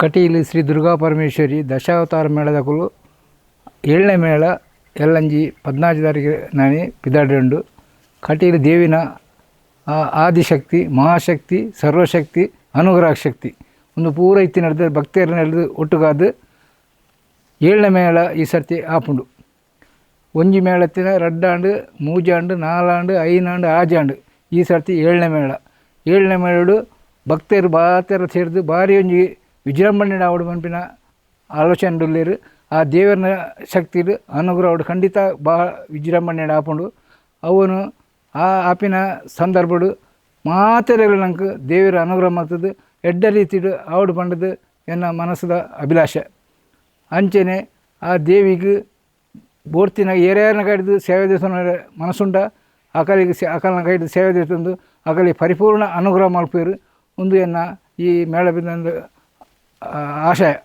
ಕಟೀಲು ಶ್ರೀ ದುರ್ಗಾ ಪರಮೇಶ್ವರಿ ದಶಾವತಾರ ಮೇಳದ ಕುಲು ಏಳನೇ ಮೇಳ ಎಲ್ಲಂಜಿ ಪದ್ನಾಲ್ಕು ತಾರೀಕು ನಾನೇ ಪಿದಾಡ್ರಂಡು. ಕಟೀಲು ದೇವಿನ ಆದಿಶಕ್ತಿ, ಮಹಾಶಕ್ತಿ, ಸರ್ವಶಕ್ತಿ ಅನುಗ್ರಹ ಶಕ್ತಿ ಒಂದು ಪೂರ ಇತ್ತಿ ನಡೆದ ಭಕ್ತಿಯರ ನಡೆದು ಒಟ್ಟುಗಾದು ಏಳನೇ ಮೇಳ ಈ ಸರ್ತಿ ಆಪುಂಡು. ಒಂಜಿ ಮೇಳತ್ತಿನ ರಡ್ಡಾಂಡು, ಮೂಜಾಂಡು, ನಾಲಾಂಡು, ಐನಾಂಡು, ಆಜಾಂಡು ಈ ಸರ್ತಿ ಏಳನೇ ಮೇಳ. ಏಳನೇ ಮೇಳಡು ಭಕ್ತರು ಬಾತರ ಸೇರಿದು ಭಾರಿ ಒಂಜಿ ವಿಜೃಂಭಣೆ ಆವಡು ಪಂಪಿನ ಆಲೋಚನೆ ಆ ದೇವರ ಶಕ್ತಿ ಅನುಗ್ರಹ ಖಂಡಿತ ಬಾ ವಿಜೃಂಭಣೆ ಆಪುಂಡು. ಅವನು ಆ ಆಪಿನ ಸಂದರ್ಭಡು ಮಾತೆರೆಗಳು ನಂಗೆ ದೇವರ ಅನುಗ್ರಹ ಮಾಡ್ತದೆ ಎಡ್ಡ ರೀತಿಡು ಆವಡು ಪಂಡದು ಎನ್ನ ಮನಸ್ಸದ ಅಭಿಲಾಷೆ. ಅಂಚೆನೆ ಆ ದೇವಿಗೆ ಬೋರ್ತಿನ ಏರ್ಯಾರನ್ನ ಕಡಿದು ಸೇವೆ ದೇವಸ್ಥಾನ ಮನಸ್ಸುಂಡ ಅಕಲಿಗೆ ಸೇ ಅಕಲನ ಕೈದು ಸೇವೆ ದೇವಸ್ಥಾನದ್ದು ಅಕಲಿಗೆ ಪರಿಪೂರ್ಣ ಅನುಗ್ರಹ ಮಲ್ಪೇರು ಒಂದು ಎನ್ನ ಈ ಮೇಳ ಬಿಂದ 啊，是。